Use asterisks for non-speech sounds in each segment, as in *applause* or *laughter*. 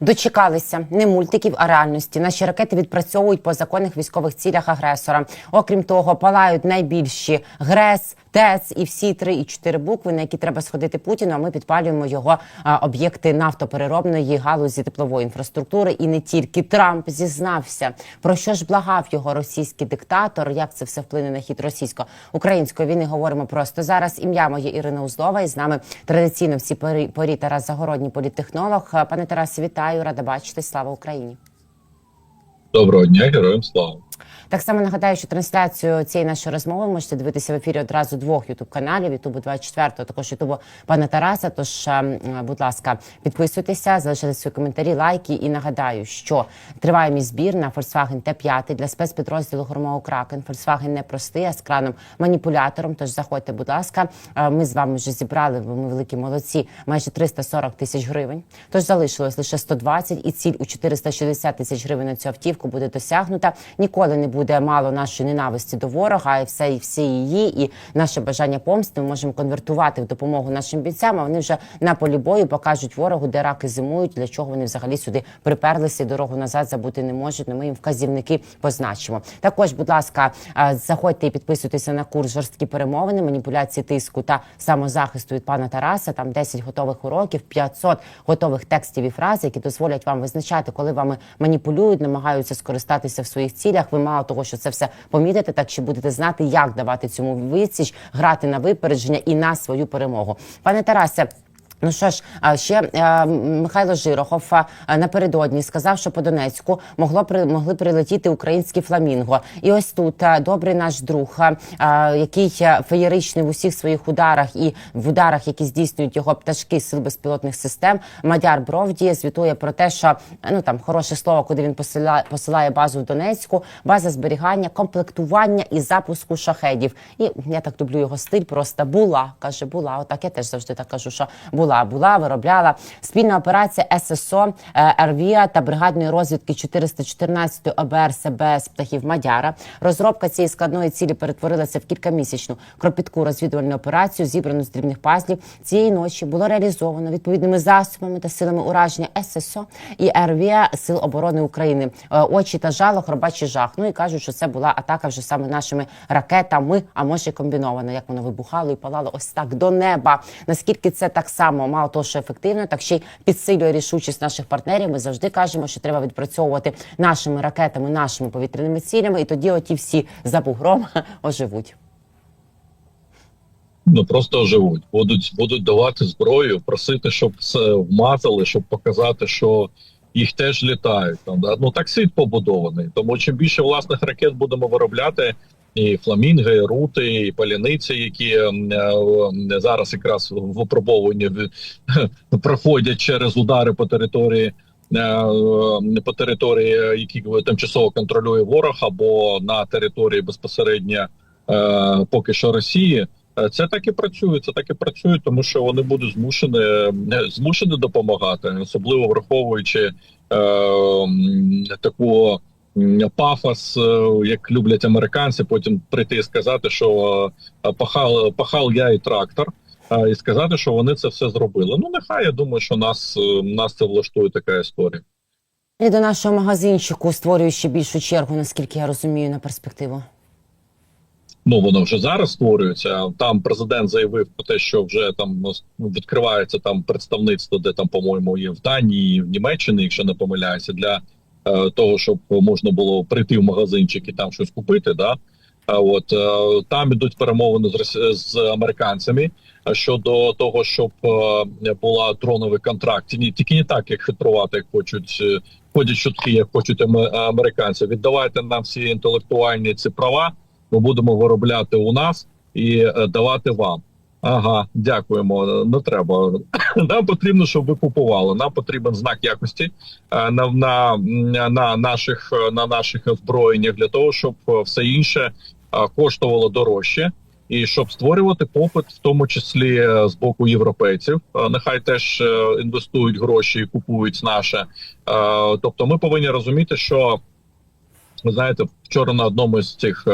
Дочекалися не мультиків, а реальності. Наші ракети відпрацьовують по законних військових цілях агресора. Окрім того, палають найбільші ГРЕС, ТЕЦ і всі три і чотири букви, на які треба сходити Путіну. А ми підпалюємо його об'єкти нафтопереробної галузі теплової інфраструктури. І не тільки Трамп зізнався про що ж благав його російський диктатор. Як це все вплине на хід російсько-української війни? Говоримо просто зараз. Ім'я моє Ірина Узлова. І з нами традиційно всі порі, порі Тарас Загородній політтехнолог. Пане Тарасе, вітаю, рада бачити. Слава Україні. Доброго дня, героям слава. Так само нагадаю, що трансляцію цієї нашої розмови можете дивитися в ефірі одразу двох ютуб каналів: Ютубу 24, також Ютубу пана Тараса. Тож, е, будь ласка, підписуйтеся, залишайте свої коментарі, лайки. І нагадаю, що триває мій збір на Volkswagen Т5 для спецпідрозділу Громового Кракен. Volkswagen не простий, а з краном маніпулятором. Тож заходьте, будь ласка. Е, Ми з вами вже зібрали. Ми великі молодці. Майже 340 тисяч гривень. Тож залишилось лише 120 і ціль у 460 тисяч гривень на цю автівку буде досягнута. Ніколи не буде мало нашої ненависті до ворога, й все і всі її, і наше бажання помсти ми можемо конвертувати в допомогу нашим бійцям. А вони вже на полі бою покажуть ворогу, де раки зимують, для чого вони взагалі сюди приперлися. і Дорогу назад забути не можуть. Ну, Ми їм вказівники позначимо. Також, будь ласка, заходьте і підписуйтеся на курс жорсткі перемовини, маніпуляції тиску та самозахисту від пана Тараса. Там 10 готових уроків, 500 готових текстів і фраз, які дозволять вам визначати, коли вами маніпулюють, намагаються скористатися в своїх цілях. Ви мало того, що це все помітите, так чи будете знати, як давати цьому відсіч, грати на випередження і на свою перемогу. Пане Тарасе. Ну що ж, а ще е, Михайло Жирохов е, напередодні сказав, що по Донецьку могло при могли прилетіти українські фламінго. І ось тут е, добрий наш друг, е, який феєричний в усіх своїх ударах і в ударах, які здійснюють його пташки сил безпілотних систем. Мадяр Бровді звітує про те, що ну там хороше слово, куди він посилає, посилає базу в Донецьку, база зберігання, комплектування і запуску шахедів. І я так люблю його стиль. Просто була каже, була. Отак я теж завжди так кажу, що була, була, виробляла спільна операція ССО е, РВІА та бригадної розвідки 414 ОБР СБ з птахів Мадяра. Розробка цієї складної цілі перетворилася в кількамісячну кропітку розвідувальну операцію, зібрану з дрібних пазлів. Цієї ночі було реалізовано відповідними засобами та силами ураження ССО і РВІА Сил оборони України. Е, Очі та жало, хробачий жах. Ну і кажуть, що це була атака вже саме нашими ракетами, а може й комбінована, як воно вибухало і палало ось так до неба. Наскільки це так само мало того, що ефективно, так ще й підсилює рішучість наших партнерів. Ми завжди кажемо, що треба відпрацьовувати нашими ракетами, нашими повітряними цілями, і тоді оті всі за бугром *laughs* оживуть. Ну просто живуть, будуть будуть давати зброю, просити, щоб це вмазали, щоб показати, що їх теж літають. Там ну так світ побудований. Тому чим більше власних ракет будемо виробляти, і фламінги, і рути, і паляниці, які е, е, зараз якраз в випробовуванні *laughs* проходять через удари по території. е, По території, які тимчасово контролює ворог, або на території безпосередньо поки що Росії, Це так і працює. Це так і працює, тому що вони будуть змушені змушені допомагати, особливо враховуючи таку пафос, е, як люблять американці, потім прийти і сказати, що е, пахал, пахал я і трактор. е, І сказати, що вони це все зробили. Ну нехай я думаю, що нас нас це влаштує така історія. І до нашого магазинчику створює ще більшу чергу, наскільки я розумію, на перспективу. Ну воно вже зараз створюється. Там президент заявив про те, що вже там ну, відкривається там представництво, де там, по-моєму, є в Данії, в Німеччині, якщо не помиляюся, для того, щоб можна було прийти в магазинчик і там щось купити. Да? От е, там ідуть перемовини з, з американцями е, щодо того, щоб е, була дроновий контракт. Ні, тільки не так, як хитрувати, як хочуть. е, Ходять чутки, як хочуть аме- американці. Віддавайте нам всі інтелектуальні ці права ми будемо виробляти у нас і е, давати вам. Ага, дякуємо. Не треба. Нам потрібно, щоб ви купували. Нам потрібен знак якості е, на, на, на наших на наших озброєннях для того, щоб все інше е, коштувало дорожче, і щоб створювати попит, в тому числі е, з боку європейців. Нехай теж інвестують гроші і купують наше. Тобто, ми повинні розуміти, що ви знаєте, вчора на одному з цих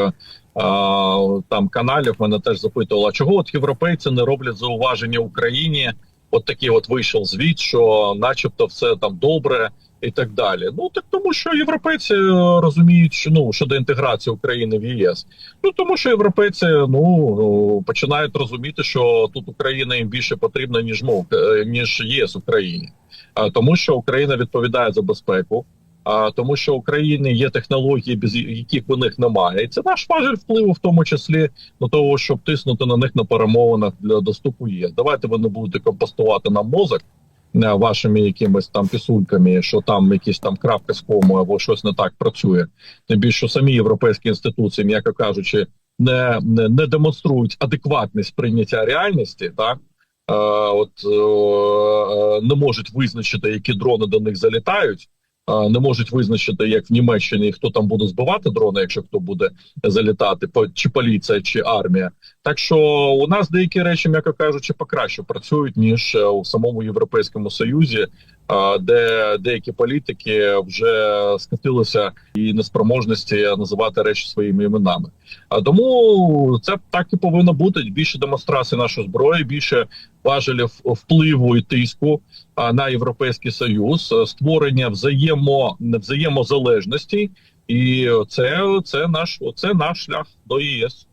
там каналів мене теж запитували, а чого от європейці не роблять зауваження Україні от такий от вийшов звіт, що, начебто, все там добре і так далі. Ну так тому, що європейці е, розуміють, що ну щодо інтеграції України в ЄС. Ну тому, що європейці ну починають розуміти, що тут Україна їм більше потрібна ніж мов е, ніж ЄС Україні, тому, що Україна відповідає за безпеку. А тому, що Україні є технології, без яких у них немає, і це наш важель впливу, в тому числі на того, щоб тиснути на них на перемовинах для доступу ЄС. Давайте ви не будете компостувати нам мозок е, вашими якимись там пісульками, що там якісь там крапка з кому або щось не так працює. Тим більше що самі європейські інституції, м'яко кажучи, не, не, не демонструють адекватність сприйняття реальності, так. Е, от е, не можуть визначити, які дрони до них залітають, не можуть визначити, як в Німеччині, хто там буде збивати дрони, якщо хто буде залітати, чи поліція, чи армія. Так що у нас деякі речі, м'яко кажучи, покраще працюють ніж е, у самому європейському союзі, де деякі політики вже скатилися і неспроможності називати речі своїми іменами. А тому це так і повинно бути більше демонстрації нашої зброї, більше важелів впливу і тиску на європейський союз, створення взаємо взаємозалежності, і це, це наш це наш шлях до ЄС.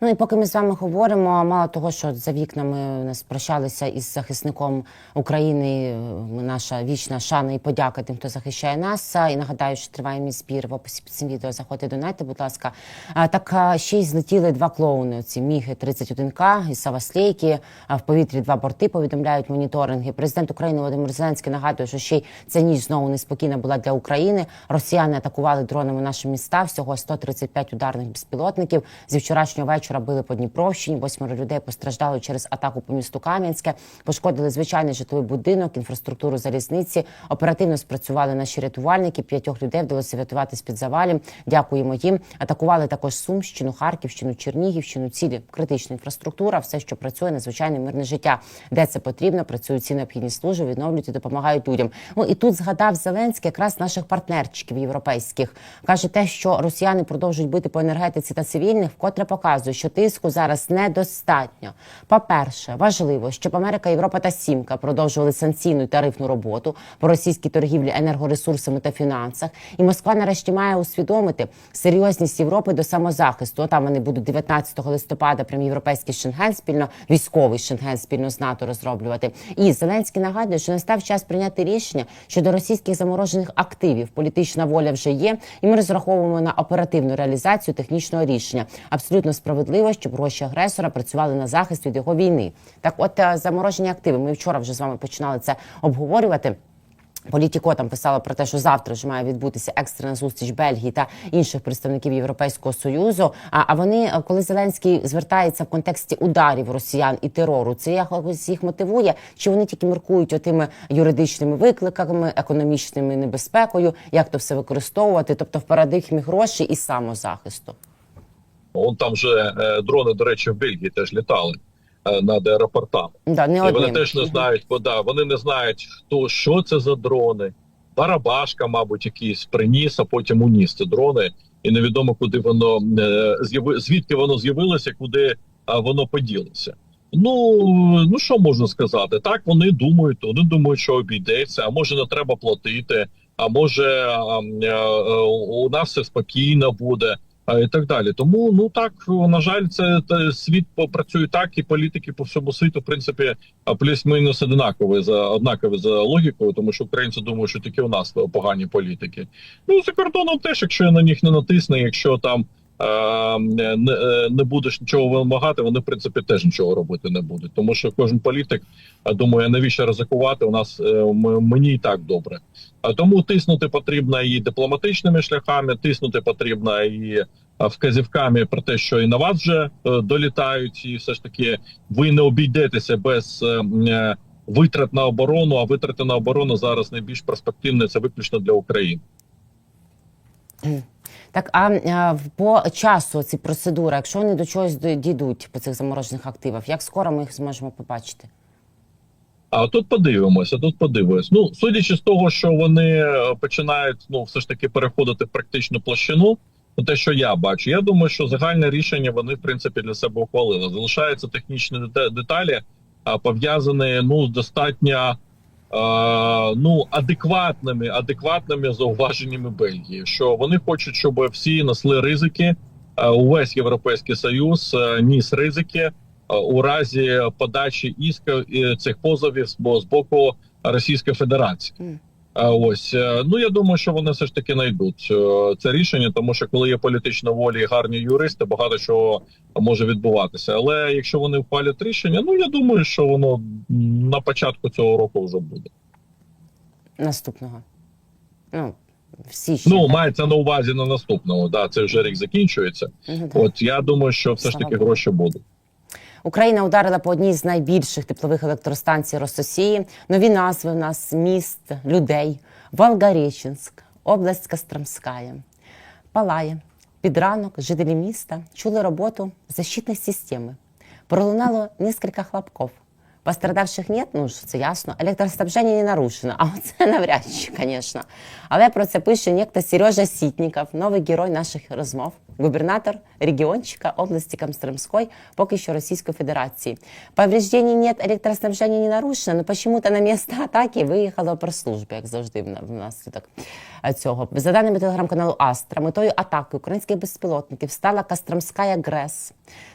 Ну і поки ми з вами говоримо, мало того, що за вікнами у нас прощалися із захисником України. е, Наша вічна шана і подяка тим, хто захищає нас. І нагадаю, що триває мій збір в описі під цим відео. Заходьте донайте, будь ласка. Так ще й злетіли два клоуни. Ці міги 31К і Саваслейки. В повітрі два борти повідомляють моніторинги. Президент України Володимир Зеленський нагадує, що ще й ця ніч знову неспокійна була для України. Росіяни атакували дронами наші міста. Всього 135 ударних безпілотників. Зі вчорашнього вечора били по Дніпровщині. Восьмеро людей постраждали через атаку по місту Кам'янське. Пошкодили звичайний житловий будинок, інфраструктуру залізниці. Оперативно спрацювали наші рятувальники. П'ятьох людей вдалося врятувати з під завалів. Дякуємо їм. Атакували також Сумщину, Харківщину, Чернігівщину. Цілі критична інфраструктура, все, що працює на звичайне мирне життя, де це потрібно, працюють ці необхідні служби, відновлюють і допомагають людям. Ну і тут згадав Зеленський якраз наших партнерчиків європейських. каже те, що росіяни продовжують бити по енергетиці та цивільних, вкотре показує, що тиску зараз недостатньо. По-перше, важливо, щоб Америка, Європа та Сімка продовжували санкційну і тарифну роботу по російській торгівлі енергоресурсами та фінансах. І Москва нарешті має усвідомити серйозність Європи до самозахисту. Там вони будуть 19 листопада прям європейський шенген спільно, військовий шенген спільно з НАТО розроблювати. І Зеленський нагадує, що настав час прийняти рішення щодо російських заморожених активів. Політична воля вже є, і ми розраховуємо на оперативну реалізацію технічного рішення. Абсолютно справедливо, щоб гроші агресора працювали на захист від його війни. Так, от е, заморожені активи. Ми вчора вже з вами починали це обговорювати. Політіко там писала про те, що завтра ж має відбутися екстрена зустріч Бельгії та інших представників Європейського союзу. А, а вони, е, коли Зеленський звертається в контексті ударів росіян і терору, це якось їх мотивує? Чи вони тільки міркують отими юридичними викликами, економічними небезпекою, як то все використовувати, тобто в парадигмі грошей і самозахисту? Он там же е, дрони, до речі, в Бельгії теж літали е, над аеропортами. Да, не І вони теж не знають, бо да, вони не знають, хто що це за дрони. Барабашка, мабуть, якийсь приніс, а потім уніс ці дрони, і невідомо, куди воно е, звідки воно з'явилося, куди воно поділося. Ну ну що можна сказати? Так вони думають, вони думають, що обійдеться, а може не треба платити, а може а, у нас все спокійно буде. І так далі, тому ну так на жаль, це світ попрацює так, і політики по всьому світу, в принципі, плюс-мінус однакові за однакові за логікою, тому що українці думають, що тільки у нас погані політики. Ну за кордоном теж, якщо я на них не натисне, якщо там не, е, не будеш нічого вимагати, вони в принципі теж нічого робити не будуть. Тому що кожен політик е, думає, навіщо ризикувати? У нас е, мені і так добре. А тому тиснути потрібно і дипломатичними шляхами, тиснути потрібно і вказівками про те, що і на вас вже е, долітають, і все ж таки ви не обійдетеся без е, е, витрат на оборону. А витрати на оборону зараз найбільш перспективне це виключно для України. Так, а по часу ці процедури, якщо вони до чогось дійдуть по цих заморожених активах, як скоро ми їх зможемо побачити? А тут подивимося, тут подивимось. Ну, судячи з того, що вони е, починають ну все ж таки переходити в практичну площину. Ну, те, що я бачу, я думаю, що загальне рішення вони в принципі для себе ухвалили. Залишаються технічні деталі, пов'язані ну з достатньо ну адекватними, адекватними зауваженнями Бельгії, що вони хочуть, щоб всі несли ризики. е, Увесь європейський союз е, ніс ризики е, у разі подачі іска е, цих позовів з боку Російської Федерації. Ось е, ну я думаю, що вони все ж таки знайдуть е, це рішення, тому що коли є політична воля і гарні юристи, багато чого може відбуватися. Але якщо вони ухвалять рішення, ну я думаю, що воно на початку цього року вже буде. Наступного. Ну, в січні. Ну мається на увазі на наступному. Да, це вже рік закінчується. Ну. От я думаю, що все ж таки гроші будуть. Україна ударила по одній з найбільших теплових електростанцій Рососії. Нові назви в нас міст, людей. Волгореченськ, область Костромська. Палає. Під ранок жителі міста чули роботу защитної системи. Пролунало несколько хлопков. Пострадавших нет, ну ж це ясно. Електроснабження не нарушено. А оце *laughs* навряд чи, звісно. Але про це пише некто Сережа Сітніков, новий герой наших розмов, губернатор регіончика області Костромской, поки що Російської Федерації. Повреждений нет, електроснабження не нарушено, но почему-то на місце атаки виїхала прес-служба, як завжди внаслідок цього. За даними телеграм-каналу Астра, метою атаки українських безпілотників стала Костромська ГРЕС.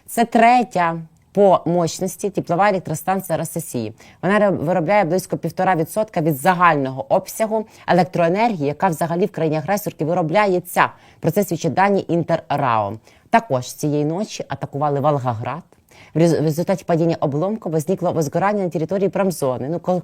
Це третя по мощності теплова електростанція Рососії. Вона виробляє близько півтора відсотка від загального обсягу електроенергії, яка взагалі в країні агресорки виробляється. Про це свідчать дані Інтеррао. Також цієї ночі атакували Волгоград. В рез- результаті падіння обломку возникло возгорання на території промзони. Ну,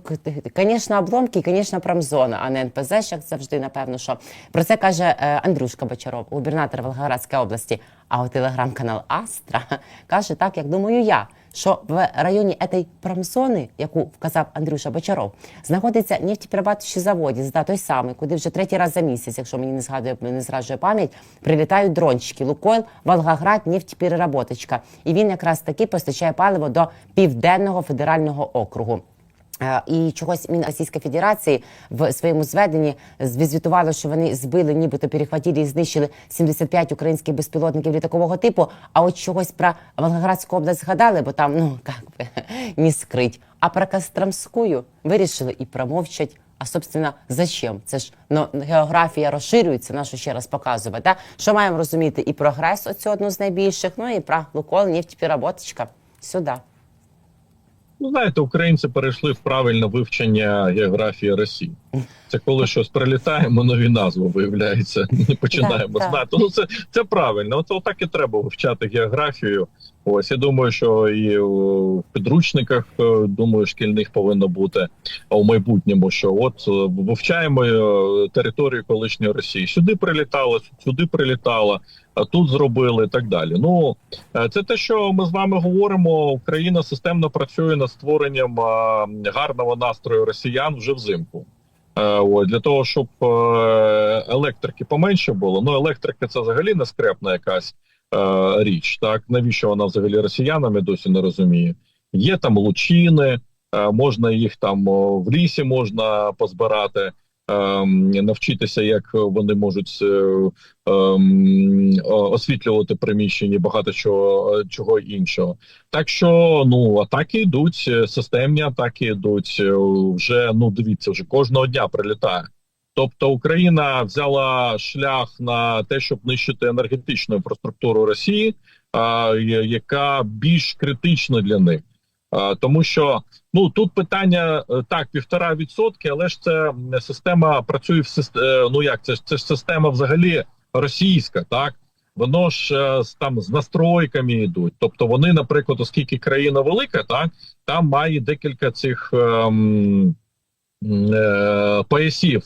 звісно, обломки, і, звісно, промзона, а не НПЗ, як завжди, напевно, що про це каже е, Андрюшка Бочаров, губернатор Волгоградської області. А от телеграм-канал Астра *laughs* каже так, як думаю я, що в районі цієї промзони, яку вказав Андрюша Бочаров, знаходиться нефтеперерабатуючий заводець, да, той самий, куди вже третій раз за місяць, якщо мені не згадує, не зраджує пам'ять, прилітають дрончики. Лукойл, Волгоград, нефтепереработочка. І він якраз таки постачає паливо до південного федерального округу. Е, І чогось Мін Російської Федерації в своєму зведенні звітувало, що вони збили, нібито перехватили і знищили 75 українських безпілотників літакового типу. А от чогось про Волгоградську область згадали, бо там ну як би *laughs* не скрить. А про Костромську вирішили і промовчать. А собственно, зачем? Це ж ну, географія розширюється, нашу ще раз показувати. Да? Що маємо розуміти? І прогрес, оцю одну з найбільших, ну і про Лукол, нефтепереработочка. Сюди. Ну, знаєте, українці перейшли в правильне вивчення географії Росії. Це коли щось прилітає, ми нові назви виявляється. Ми починаємо Так, так. знати. Ну це це правильно. От так і треба вивчати географію. Ось я думаю, що і в підручниках е, думаю, шкільних повинно бути у майбутньому. Що от е, вивчаємо е, територію колишньої Росії. Сюди прилітало, сюди прилітало, а тут зробили і так далі. Ну Е, Це те, що ми з вами говоримо. Україна системно працює над створенням гарного настрою росіян вже взимку. Е, для того, щоб е, електрики поменше було. Ну, електрика це взагалі не скрепна якась е, річ. Так навіщо вона взагалі росіянам я досі не розумію. Є там лучини, е, можна їх там в лісі можна позбирати. Ем, Навчитися, як вони можуть е, ем, освітлювати приміщення, багато чого, чого іншого. Так що ну атаки йдуть, е, системні атаки йдуть е, вже. Ну дивіться, вже кожного дня прилітає. Тобто Україна взяла шлях на те, щоб нищити енергетичну інфраструктуру Росії, яка більш критична для них. Тому що ну тут питання е, так півтора відсотки, але ж це система працює в системі. Ну як це ж це ж система взагалі російська, так воно ж е, там з настройками йдуть. Тобто вони, наприклад, оскільки країна велика, так там має декілька цих ем, е, поясів.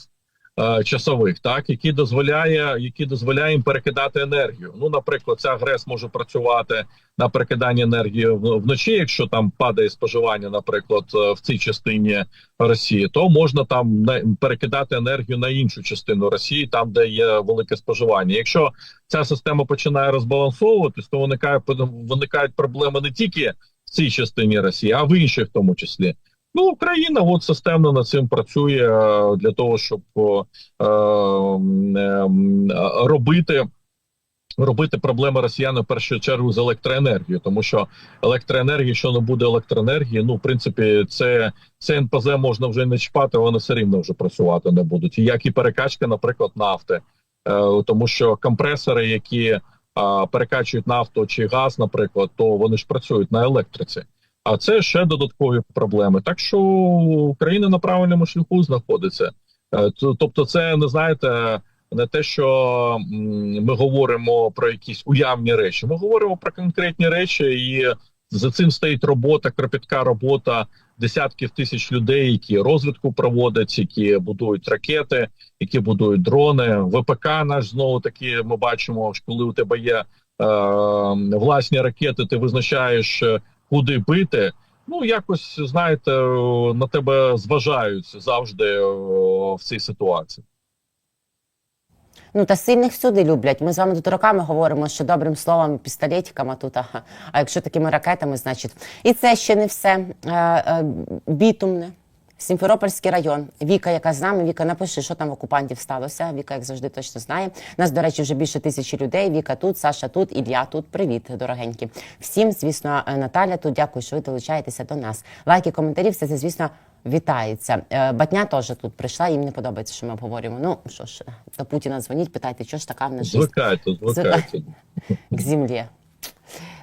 Е, Часових, так які дозволяє, які дозволяє їм перекидати енергію. Ну, наприклад, ця ГРЕС може працювати на перекидання енергії вночі, якщо там падає споживання, наприклад, е, в цій частині Росії, то можна там перекидати енергію на іншу частину Росії, там де є велике споживання. Якщо ця система починає розбалансовуватись, то виникає виникають проблеми не тільки в цій частині Росії, а в інших, в тому числі. Ну, Україна от системно над цим працює е, для того, щоб е, е, робити робити проблеми росіян в першу чергу з електроенергією, тому що електроенергія, якщо не буде електроенергії, ну в принципі, це це НПЗ можна вже не чіпати, вони все рівно вже працювати не будуть. Як і перекачка, наприклад, нафти, е, тому що компресори, які е, перекачують нафту чи газ, наприклад, то вони ж працюють на електриці. А це ще додаткові проблеми. Так що Україна на правильному шляху знаходиться. Е, Тобто, це не знаєте, не те, що ми говоримо про якісь уявні речі. Ми говоримо про конкретні речі, і за цим стоїть робота, кропітка робота десятків тисяч людей, які розвідку проводять, які будують ракети, які будують дрони. ВПК наш знову таки ми бачимо, коли у тебе є е, власні ракети, ти визначаєш, куди бити. Ну, якось знаєте, на тебе зважають завжди в цій ситуації. Ну та сильних всюди люблять. Ми з вами тут роками говоримо, що добрим словом, пістолетиками тут. А, а якщо такими ракетами, значить, і це ще не все. Е, е, бітумне. Сімферопольський район. Віка, яка з нами, Віка, напиши, що там в окупантів сталося. Віка, як завжди, точно знає. Нас, до речі, вже більше тисячі людей. Віка тут, Саша тут, Ілля тут. Привіт, дорогенькі. Всім, звісно, е, Наталя тут. Дякую, що ви долучаєтеся до нас. Лайки, коментарі, все це, звісно, вітається. Е, Батня теж тут прийшла. Їм не подобається, що ми обговорюємо. Ну що ж, до Путіна дзвоніть, питайте, що ж така в нас Звикайте, звикайте. *laughs* к землі.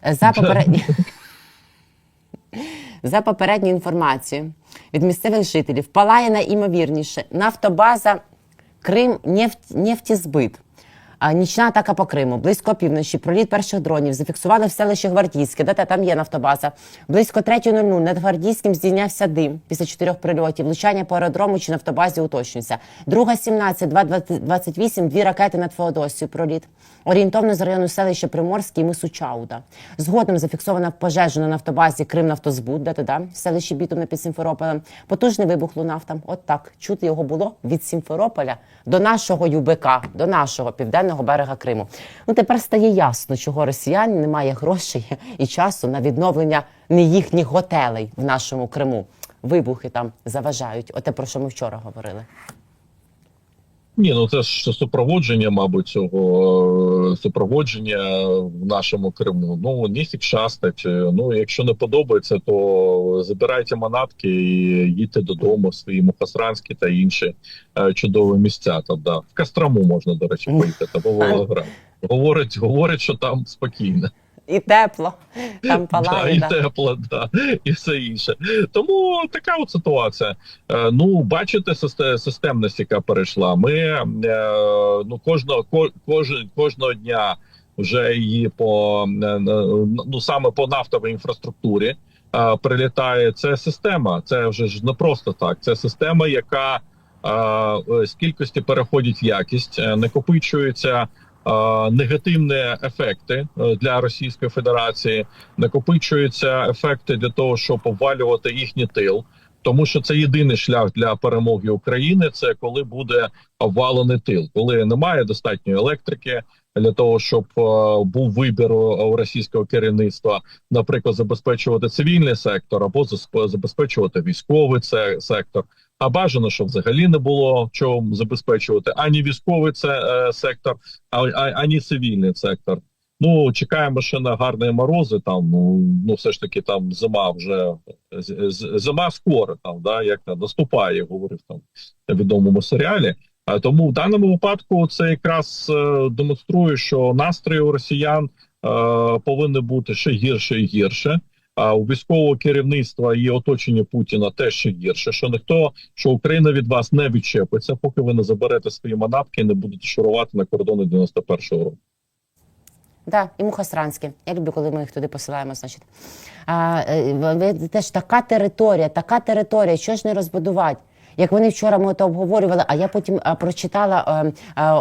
За попередні... *laughs* За попередньою інформацією від місцевих жителів палає найімовірніше нафтобаза Крим нефть, нефтізбит. Нічна атака по Криму. Близько півночі. Проліт перших дронів. Зафіксували в селищі Гвардійське. Де там є нафтобаза. Близько 3.00 над Гвардійським здійнявся дим після чотирьох прильотів. Влучання по аеродрому чи нафтобазі уточнюється. Друга 17, 2.28, дві ракети над Феодосією. Проліт. Орієнтовно з району селища Приморський мису Чауда. Згодом зафіксована пожежа на нафтобазі Кримнафтозбуд, де туди, в селищі Бітумне під Сімферополем. Потужний вибух лунав там. От так. Чути його було від Сімферополя до нашого ЮБК, до нашого південного берега Криму. Ну тепер стає ясно, чого росіян немає грошей і часу на відновлення не їхніх готелей в нашому Криму. Вибухи там заважають. Оте про що ми вчора говорили. Ні, ну це ж супроводження, мабуть, цього е, супроводження в нашому Криму. Ну ніфік шастать. Ну якщо не подобається, то забирайте манатки і їдьте додому, в свої Мухасранські та інші е, чудові місця. Та да. в Кострому можна, до речі, поїхати або Волгоград. Говорить, говорить, що там спокійно. І тепло, там *laughs* Да, і да. тепло, да, і все інше. Тому така от ситуація. Е, ну, бачите, систе- системність, яка перейшла. Ми е, ну кожного кожен, кожного дня вже її по е, ну саме по нафтовій інфраструктурі прилітає. Це система. Це вже ж не просто так. Це система, яка з кількості переходить в якість, накопичується. Е, Негативні ефекти е, для Російської Федерації накопичуються ефекти для того, щоб обвалювати їхній тил, тому що це єдиний шлях для перемоги України. Це коли буде обвалений тил, коли немає достатньої електрики для того, щоб е, був вибір у російського керівництва, наприклад, забезпечувати цивільний сектор або забезпечувати військовий сектор. А бажано, щоб взагалі не було чого забезпечувати ані військовий це е, сектор, а, а, ані цивільний сектор. Ну чекаємо ще на гарні морози. Там ну, ну все ж таки там зима вже зима скоро там, да як там, наступає, говорив там в відомому серіалі. А тому в даному випадку це якраз е, демонструє, що настрої у росіян е, повинні бути ще гірше і гірше. А у військового керівництва і оточення Путіна теж ще гірше. Що ніхто, що Україна від вас не відчепиться, поки ви не заберете свої манатки і не будете шурувати на кордони 91-го року. Да, і Мухасранське. Я люблю, коли ми їх туди посилаємо. Значить, а, теж така територія, така територія, що ж не розбудувати? Як вони вчора ми то обговорювали, а я потім прочитала е, е,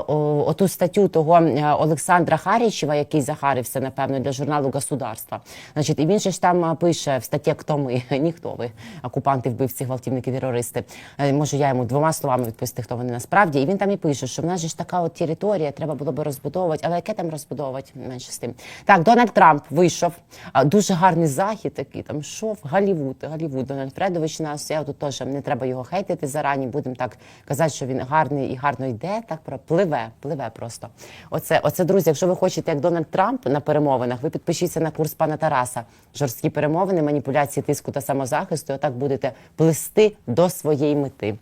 оту статтю того е, Олександра Харічева, який захарився, напевно, для журналу Государства. Значить, і він же ж там пише в статті «Хто ми? *laughs* Ніхто ви, окупанти, вбивці, гвалтівники, терористи. Е, Можу я йому двома словами відповісти, хто вони насправді. І він там і пише, що в нас же ж така от територія, треба було би розбудовувати. Але яке там розбудовувати менше з тим? Так, Дональд Трамп вийшов. Дуже гарний захід такий. Там шов Голлівуд, Голлівуд. Дональд Фредович нас. Я тут теж не треба його хейтити. Зарані, будемо так казати, що він гарний і гарно йде. Так пливе, пливе просто. Оце, оце, друзі, якщо ви хочете, як Дональд Трамп на перемовинах, ви підпишіться на курс пана Тараса. Жорсткі перемовини, маніпуляції, тиску та самозахисту. Отак будете плисти до своєї мети.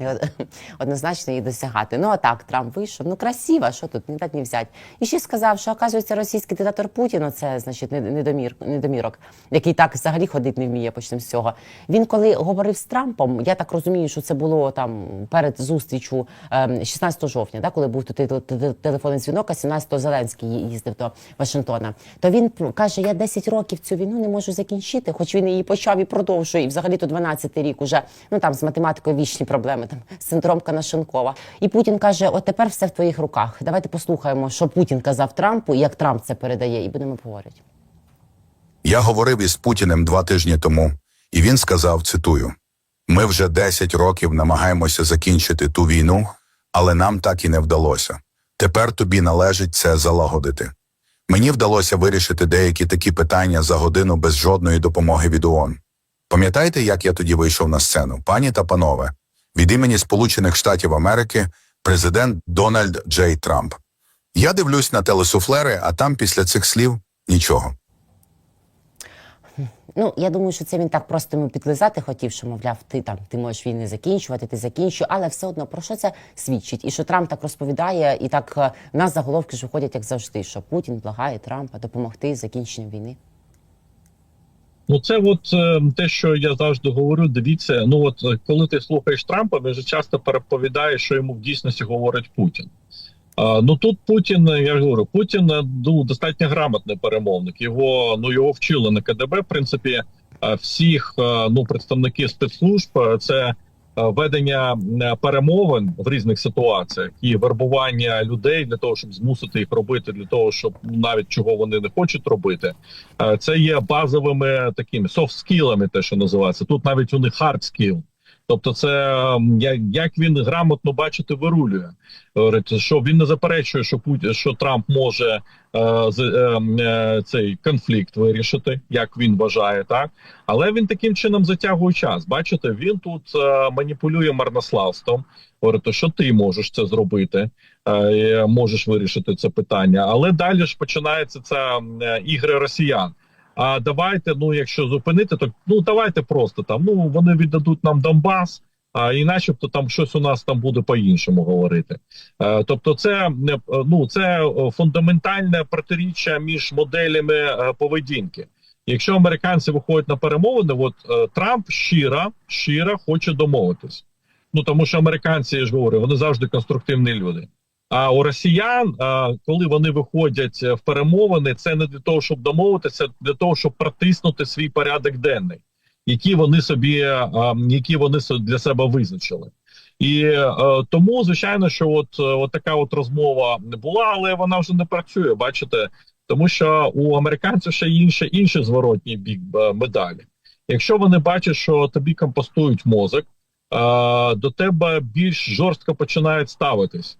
*laughs* Однозначно її досягати. Ну а так, Трамп вийшов. Ну красиво, що тут не так не взяти. І ще сказав, що оказується російський диктатор Путін, це значить не- недомір, недомірок, який так взагалі ходити не вміє. Почнемо з цього. Він коли говорив з Трампом, я так розумію, що це було там перед зустрічю ем, 16 жовтня, да, коли був тут теле- теле- телефонний дзвінок, а 17-го Зеленський їздив до Вашингтона. То він каже: Я 10 років цю війну не можу закінчити, хоч він її почав і продовжує. І взагалі то 12 рік уже ну там з математикою вічні проблеми, там синдром Канашенкова. І Путін каже: От тепер все в твоїх руках. Давайте послухаємо, що Путін казав Трампу, і як Трамп це передає, і будемо говорити. Я говорив із Путіним два тижні тому, і він сказав: цитую: ми вже 10 років намагаємося закінчити ту війну, але нам так і не вдалося. Тепер тобі належить це залагодити. Мені вдалося вирішити деякі такі питання за годину без жодної допомоги від ООН. Пам'ятаєте, як я тоді вийшов на сцену, пані та панове? Від імені Сполучених Штатів Америки президент Дональд Джей Трамп. Я дивлюсь на телесуфлери, а там після цих слів нічого. Ну я думаю, що це він так просто йому підлизати хотів, що мовляв, ти там ти можеш війни закінчувати, ти закінчуй, але все одно про що це свідчить? І що Трамп так розповідає, і так е, в нас заголовки ж виходять як завжди, що Путін благає Трампа допомогти з закінченням війни. Ну, це от е, те, що я завжди говорю. Дивіться, ну от е, коли ти слухаєш Трампа, він же часто переповідає, що йому в дійсності говорить Путін. А, ну тут Путін, е, я ж говорю, Путін е, ну, достатньо грамотний перемовник. Його ну його вчили на КДБ. В принципі, всіх ну представники спецслужб це ведення е, перемовин в різних ситуаціях і вербування людей для того, щоб змусити їх робити, для того, щоб навіть чого вони не хочуть робити. Е, Це є базовими такими софт-скілами, те, що називається. Тут навіть у них хард skill. Тобто, це ем, як, він грамотно бачити вирулює. Говорить, що він не заперечує, що Путін, що Трамп може е, з, е, е, цей конфлікт вирішити, як він вважає, так але він таким чином затягує час. Бачите, він тут е, маніпулює марнославством. Говорить, що ти можеш це зробити, е, можеш вирішити це питання. Але далі ж починається це е, ігри росіян. А давайте, ну якщо зупинити, то ну давайте просто там. Ну вони віддадуть нам Донбас, а і начебто там щось у нас там буде по-іншому говорити. Е, тобто, це не ну це е, фундаментальне протиріччя між моделями е, поведінки. Якщо американці виходять на перемовини, от е, Трамп щиро, щиро хоче домовитись. Ну тому що американці я ж говорю, вони завжди конструктивні люди. А у росіян, коли вони виходять е, в перемовини, це не для того, щоб домовитися, для того, щоб протиснути свій порядок денний, який вони собі, які вони для себе визначили. І е, тому, звичайно, що от, е, от така от розмова не була, але вона вже не працює. Бачите, тому що у американців ще інше, інший зворотній бік е, медалі. Якщо вони бачать, що тобі компостують мозок, е, до тебе більш жорстко починають ставитись.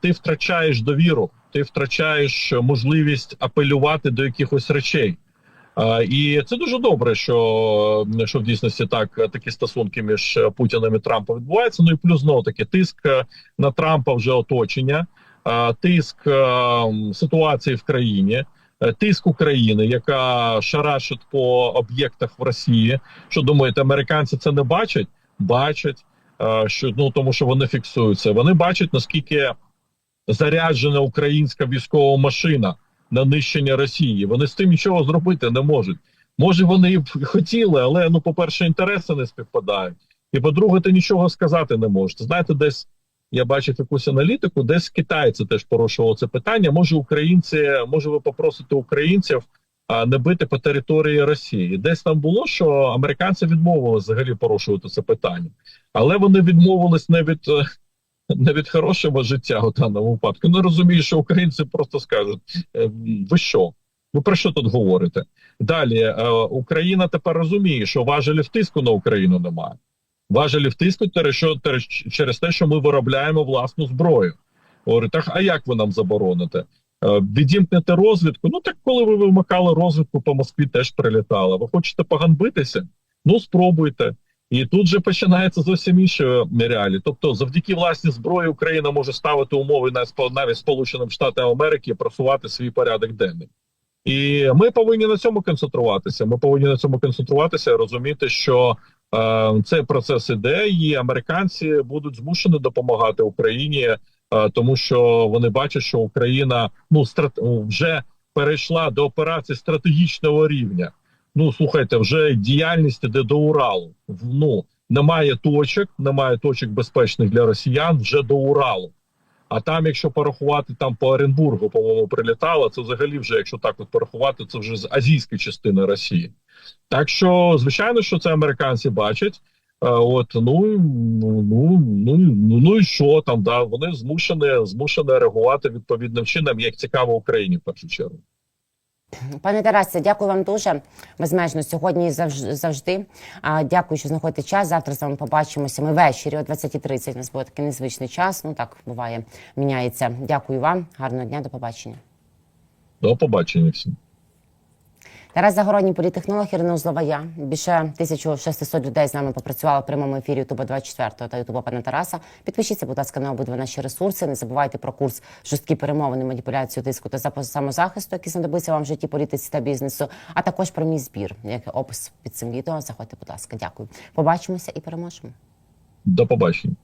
Ти втрачаєш довіру, ти втрачаєш можливість апелювати до якихось речей. І це дуже добре, що, що в дійсності так такі стосунки між Путіним і Трампом відбуваються. Ну і плюс знову таки тиск на Трампа вже оточення, тиск ситуації в країні. е, Тиск України, яка шарашить по об'єктах в Росії. Що думаєте, американці це не бачать? Бачать, що ну тому, що вони фіксуються. Вони бачать наскільки заряджена українська військова машина на нищення Росії. Вони з тим нічого зробити не можуть. Може, вони і хотіли, але ну, по-перше, інтереси не співпадають. І по-друге, ти нічого сказати не можеш. Знаєте, десь я бачив якусь аналітику, десь китайці теж порушували це питання. Може, українці, може, ви попросите українців а, не бити по території Росії. Десь там було, що американці відмовилися взагалі порушувати це питання, але вони відмовились не від. е, не від хорошого життя у даному випадку. Не розумію, що українці просто скажуть: «Е, ви що? Ви про що тут говорите? Далі е, Україна тепер розуміє, що важелів тиску на Україну немає. Важелів тиску через те, що ми виробляємо власну зброю. Говорить, так, а як ви нам забороните? Відімкнете розвідку. Ну так коли ви вимикали розвідку по Москві, теж прилітала. Ви хочете поганбитися? Ну спробуйте. І тут же починається зовсім інші реалії. Тобто, завдяки власній зброї Україна може ставити умови на навіть Сполученим Штатам Америки просувати свій порядок денний. І ми повинні на цьому концентруватися. Ми повинні на цьому концентруватися, і розуміти, що е, цей процес іде, і американці будуть змушені допомагати Україні, е, тому що вони бачать, що Україна ну страт вже перейшла до операції стратегічного рівня. Ну слухайте, вже діяльність іде до Уралу. Ну немає точок, немає точок безпечних для росіян вже до Уралу. А там, якщо порахувати там по Оренбургу, по-моєму, прилітало, це взагалі вже, якщо так от порахувати, це вже з азійської частини Росії. Так що, звичайно, що це американці бачать. Е, От ну ну ну ну ну, ну і що там? Да вони змушені змушені реагувати відповідним чином, як цікаво Україні в першу чергу. Пане Тарасе, дякую вам дуже безмежно сьогодні і завжди. Дякую, що знаходите час. Завтра з вами побачимося. Ми ввечері о 20.30. У нас буде такий незвичний час. Ну так буває, міняється. Дякую вам. Гарного дня, до побачення. До побачення всім. Тарас Загородній політехнолог Ірина Узлова. Я більше 1600 людей з нами попрацювали в прямому ефірі Ютуба 24 та Ютуба пана Тараса. Підпишіться, будь ласка, на обидва наші ресурси. Не забувайте про курс жорсткі перемовини, маніпуляцію тиску та самозахисту, які знадобиться вам в житті політиці та бізнесу. А також про мій збір, як опис під цим відео. Заходьте, будь ласка. Дякую. Побачимося і переможемо. До побачення.